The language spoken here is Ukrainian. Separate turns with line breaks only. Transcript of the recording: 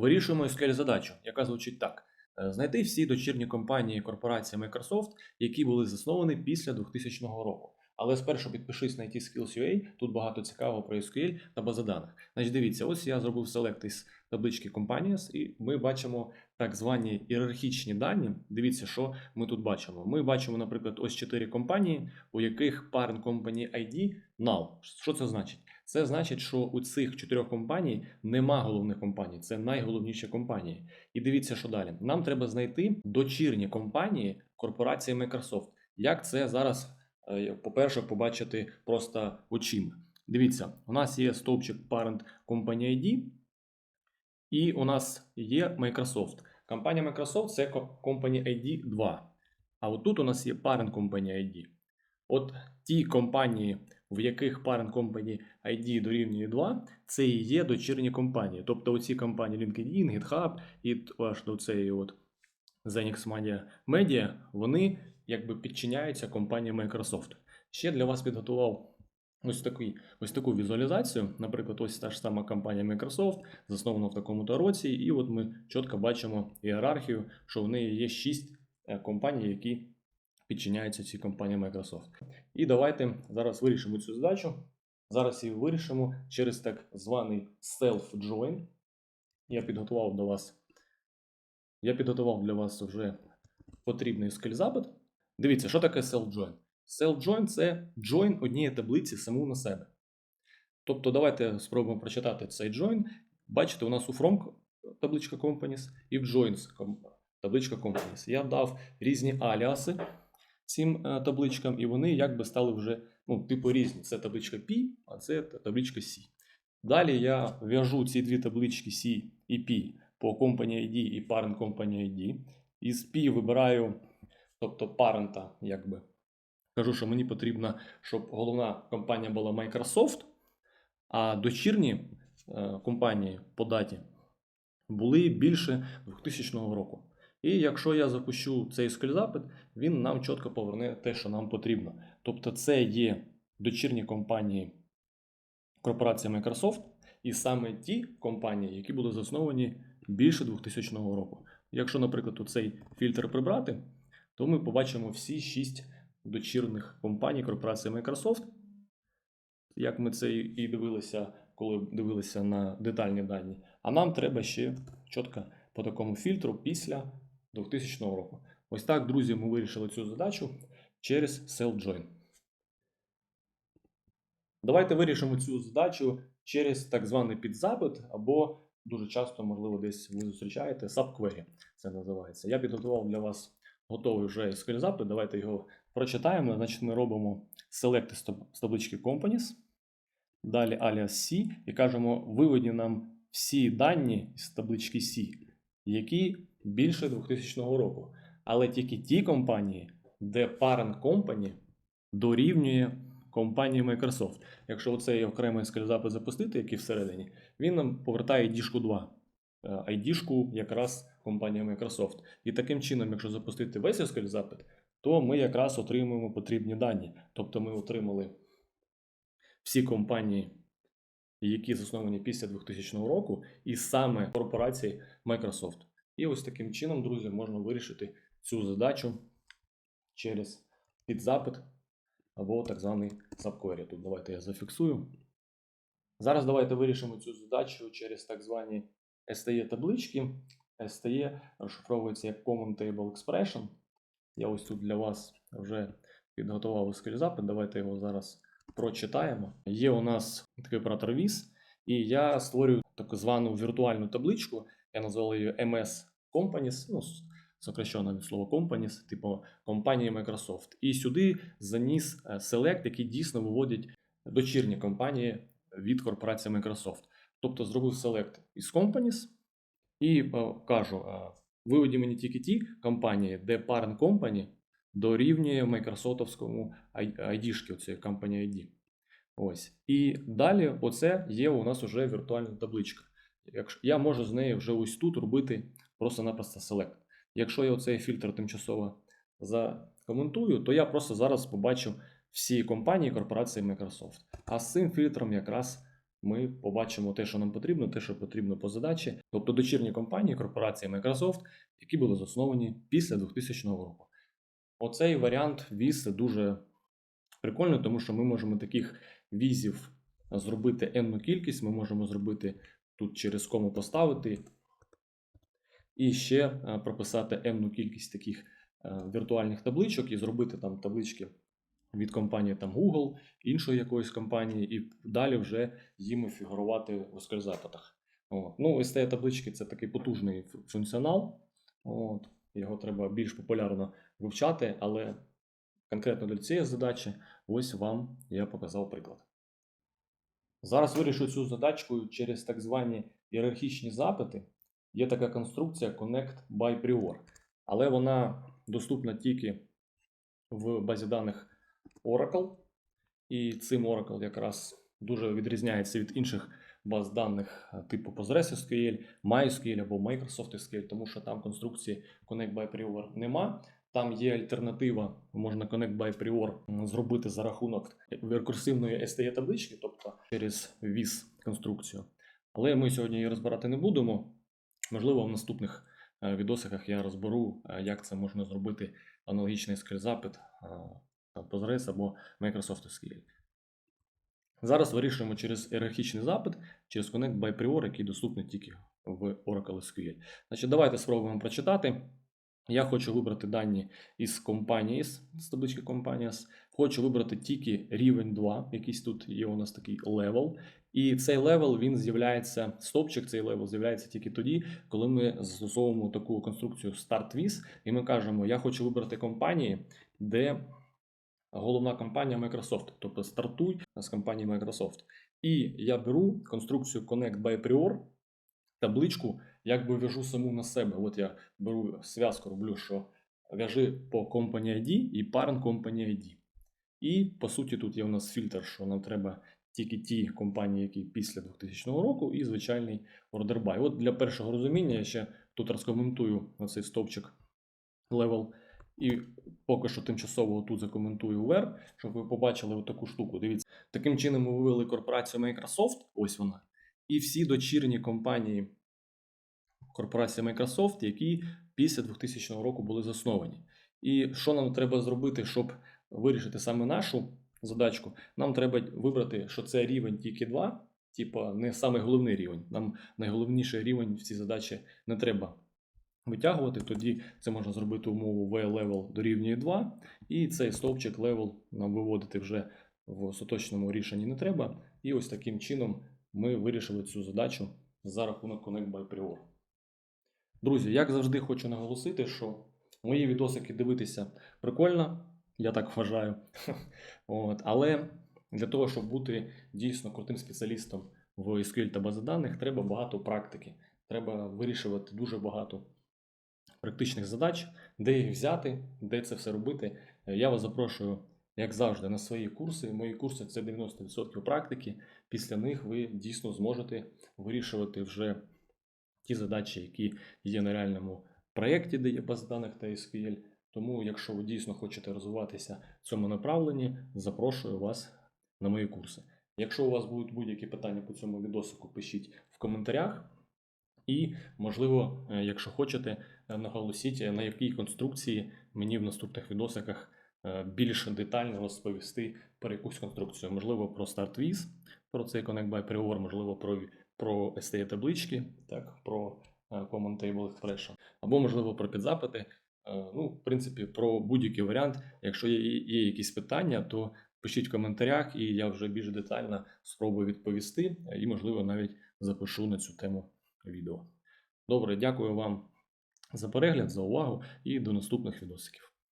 Вирішуємо SQL задачу, яка звучить так: Е, знайти всі дочірні компанії корпорації Microsoft, які були засновані після 2000 року. Але спершу підпишись на IT-Skills.ua, тут багато цікавого про SQL та бази даних. Значить, дивіться, ось я зробив селект із таблички Companies, і ми бачимо так звані ієрархічні дані. Дивіться, що ми тут бачимо. Ми бачимо, наприклад, ось чотири компанії, у яких parent company ID null. Що це значить? Це значить, що у цих чотирьох компаній нема головних компаній, це найголовніші компанії. І дивіться, що далі. Нам треба знайти дочірні компанії корпорації Microsoft. Як це зараз, е, по-перше, побачити просто очима? Дивіться, у нас є стовпчик Parent Company ID, і у нас є Microsoft. Компанія Microsoft це Company ID 2. А от тут у нас є Parent Company ID. От ті компанії, в яких Parent Company ID дорівнює 2, це і є дочірні компанії. Тобто оці компанії LinkedIn, GitHub і аж до цієї от Zenix Media Media, вони якби підчиняються компанії Microsoft. Ще для вас підготував ось, такий, ось таку візуалізацію. Наприклад, ось та ж сама компанія Microsoft, заснована в такому-то році, і от ми чітко бачимо ієрархію, що в неї є 6 компаній, які підчиняються цій компанії Microsoft. І давайте зараз вирішимо цю задачу. Зараз її вирішимо через так званий self-join. Я підготував до вас. Я підготував для вас вже потрібний SQL запит. Дивіться, що таке self-join? Self-join це join однієї таблиці саму на себе. Тобто, давайте спробуємо прочитати цей join. Бачите, у нас у from табличка companies і в joins табличка companies. Я дав різні аліаси цим е, табличкам, і вони якби стали вже ну, типу різні. Це табличка P, а це табличка C. Далі я в'яжу ці дві таблички C і P по Company ID і Parent Company ID. Із P вибираю, тобто парента, якби. Кажу, що мені потрібно, щоб головна компанія була Microsoft, а дочірні е, компанії по даті були більше 2000 року. І якщо я запущу цей SQL запит, він нам чітко поверне те, що нам потрібно. Тобто, це є дочірні компанії корпорації Microsoft, і саме ті компанії, які були засновані більше 2000 року. Якщо, наприклад, цей фільтр прибрати, то ми побачимо всі шість дочірних компаній корпорації Microsoft. Як ми це і дивилися, коли дивилися на детальні дані. А нам треба ще чітко по такому фільтру після 2000 року. Ось так, друзі, ми вирішили цю задачу через self-join. Давайте вирішимо цю задачу через так званий підзапит, або дуже часто, можливо, десь ви зустрічаєте subquery. Це називається. Я підготував для вас готовий вже SQL запит. Давайте його прочитаємо. Значить, ми робимо select з таблички companies, далі alias C і кажемо, виведіть нам всі дані з таблички C, які більше 2000 року. Але тільки ті компанії, де parent company дорівнює компанії Microsoft. Якщо оцей окремий SQL запустити, який всередині, він нам повертає ID 2. е, ID якраз компанія Microsoft. І таким чином, якщо запустити весь SQL запит, то ми якраз отримуємо потрібні дані. Тобто ми отримали всі компанії, які засновані після 2000 року, і саме корпорації Microsoft. І ось таким чином, друзі, можна вирішити цю задачу через підзапит або так званий subquery. Тут давайте я зафіксую. Зараз давайте вирішимо цю задачу через так звані STE таблички. STE розшифровується як Common Table Expression. Я ось тут для вас вже підготував SQL. Давайте його зараз прочитаємо. Є у нас такий оператор VIS, і я створюю таку звану віртуальну табличку. Я назвав її MS Companies, ну, сокращено від слова Companies, типу компанії Microsoft. І сюди заніс е, select, який дійсно виводить дочірні компанії від корпорації Microsoft. Тобто зробив select із Companies і е, кажу: е, виведі мені тільки ті компанії, де parent company дорівнює Microsoftському ID-шки, цієї компанії ID. Ось. І далі, оце є у нас вже віртуальна табличка. Я можу з неї вже ось тут робити просто-напросто select. Якщо я оцей фільтр тимчасово закоментую, то я просто зараз побачу всі компанії корпорації Microsoft. А з цим фільтром якраз ми побачимо те, що нам потрібно, те, що потрібно по задачі, тобто дочірні компанії корпорації Microsoft, які були засновані після 2000 року. Оцей варіант віз дуже прикольний, тому що ми можемо таких візів зробити енну кількість, ми можемо зробити тут через кому поставити і ще е, прописати енну кількість таких е, віртуальних табличок і зробити там таблички від компанії там Google, іншої якоїсь компанії, і далі вже їм фігурувати в SQL запитах. От. Ну, STE таблички це такий потужний функціонал. От. Його треба більш популярно вивчати, але конкретно для цієї задачі, ось вам я показав приклад. Зараз вирішу цю задачку через так звані ієрархічні запити. Є така конструкція Connect by Prior, але вона доступна тільки в базі даних Oracle. І цим Oracle якраз дуже відрізняється від інших баз даних е, типу PostgreSQL, MySQL або Microsoft SQL, тому що там конструкції Connect by Prior нема. Там є альтернатива, можна Connect by Prior зробити за рахунок рекурсивної STE таблички, тобто через VIS конструкцію. Але ми сьогодні її розбирати не будемо. Можливо, в наступних е, відосиках я розберу, е, як це можна зробити аналогічний SQL запит е, Postgres або Microsoft SQL. Зараз вирішуємо через ієрархічний запит, через Connect by Prior, який доступний тільки в Oracle SQL. Значить, давайте спробуємо прочитати. Я хочу вибрати дані із компанії, з таблички Companies. Хочу вибрати тільки рівень 2, якийсь тут є у нас такий левел. І цей левел він з'являється, стопчик цей левел з'являється тільки тоді, коли ми застосовуємо таку конструкцію StartWiz, і ми кажемо, я хочу вибрати компанії, де головна компанія Microsoft, тобто стартуй з компанії Microsoft. І я беру конструкцію Connect by Prior, табличку, якби в'яжу саму на себе. От я беру зв'язку, роблю, що в'яжи по Company ID і Parent Company ID. І по суті, тут є у нас фільтр, що нам треба тільки ті компанії, які після 2000 року, і звичайний by. От для першого розуміння я ще тут розкоментую оцей стовпчик level. І поки що тимчасово тут закоментую вверх, щоб ви побачили таку штуку. Дивіться, таким чином ми вивели корпорацію Microsoft, ось вона, і всі дочірні компанії корпорації Microsoft, які після 2000 року були засновані. І що нам треба зробити, щоб вирішити саме нашу задачку? Нам треба вибрати, що це рівень тільки 2, типа не самий головний рівень. Нам найголовніший рівень в цій задачі не треба витягувати. Тоді це можна зробити умову v level дорівнює 2, і цей стовпчик level нам виводити вже в остаточному рішенні не треба. І ось таким чином ми вирішили цю задачу за рахунок Connect by Prior. Друзі, як завжди, хочу наголосити, що мої відосики дивитися прикольно, я так вважаю. От, але для того, щоб бути дійсно крутим спеціалістом в SQL та бази даних, треба багато практики. Треба вирішувати дуже багато практичних задач, де їх взяти, де це все робити. Я вас запрошую, як завжди, на свої курси. Мої курси це 90% практики. Після них ви дійсно зможете вирішувати вже ті задачі, які є на реальному проєкті, де є база даних та SQL. Тому, якщо ви дійсно хочете розвиватися в цьому направленні, запрошую вас на мої курси. Якщо у вас будуть будь-які питання по цьому відосику, пишіть в коментарях. І, можливо, е, якщо хочете, е, наголосіть, на якій конструкції мені в наступних відосиках е, більш детально розповісти про якусь конструкцію. Можливо, про StartWiz, про цей Connect by Prior, можливо, про, про STE таблички, так, про Common Table Expression, або, можливо, про підзапити. Е, Ну, в принципі, про будь-який варіант. Якщо є, є якісь питання, то пишіть в коментарях, і я вже більш детально спробую відповісти, е, і, можливо, навіть запишу на цю тему відео. Добре, дякую вам за перегляд, за увагу і до наступних відосиків.